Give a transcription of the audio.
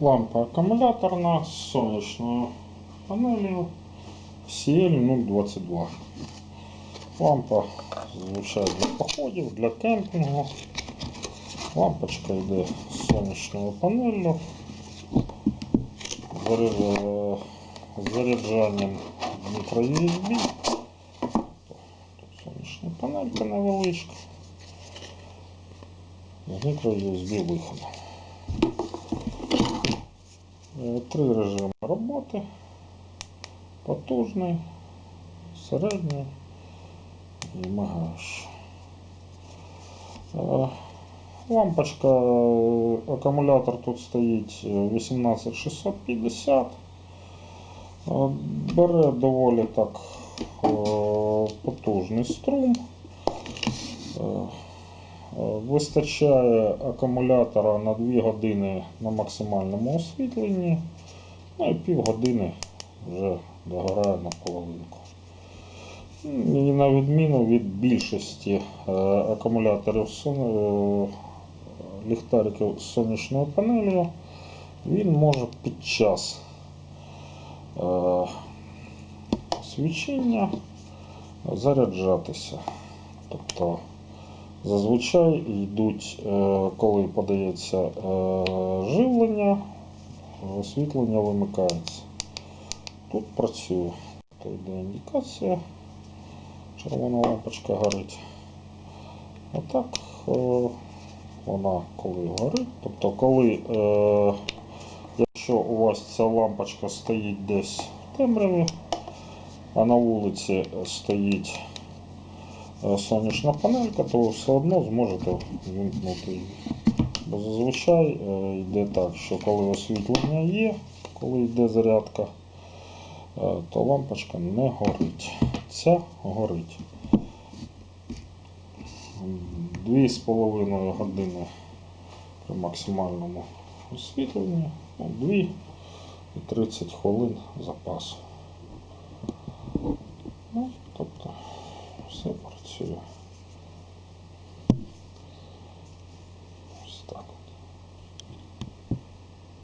Лампа акумуляторна з сонячною панелью CL022. Лампа зазвичай для походів, для кемпінгу. Лампочка йде з сонячною панелью. Заряджанням мікро-USB. Тут сонячна панелька невеличка. З мікро-USB виходом. Е, Три режими роботи. Потужний, середній і мигаючий. Е, Лампочка, е, акумулятор тут стоїть е, 18650. Е, Бере доволі так потужний струм. Е, Вистачає акумулятора на 2 години на максимальному освітленні, ну і півгодини вже догорає на половинку. І на відміну від більшості е, акумуляторів е, ліхтариків з сонячною панелью, він може під час свічення заряджатися. Тобто зазвичай йдуть, е, коли подається е, живлення, освітлення вимикається. Тут працює. То йде індикація. Червона лампочка горить. А так е, вона коли горить. Тобто, коли, якщо у вас ця лампочка стоїть десь в темряві, а на вулиці стоїть сонячна панелька, то все одно зможете вимкнути її. Бо зазвичай е, йде так, що коли освітлення є, коли йде зарядка, е, то лампочка не горить. Ця горить. Дві з половиною години при максимальному освітленні, ну, дві і 30 хвилин запасу. Ну, тобто все працює.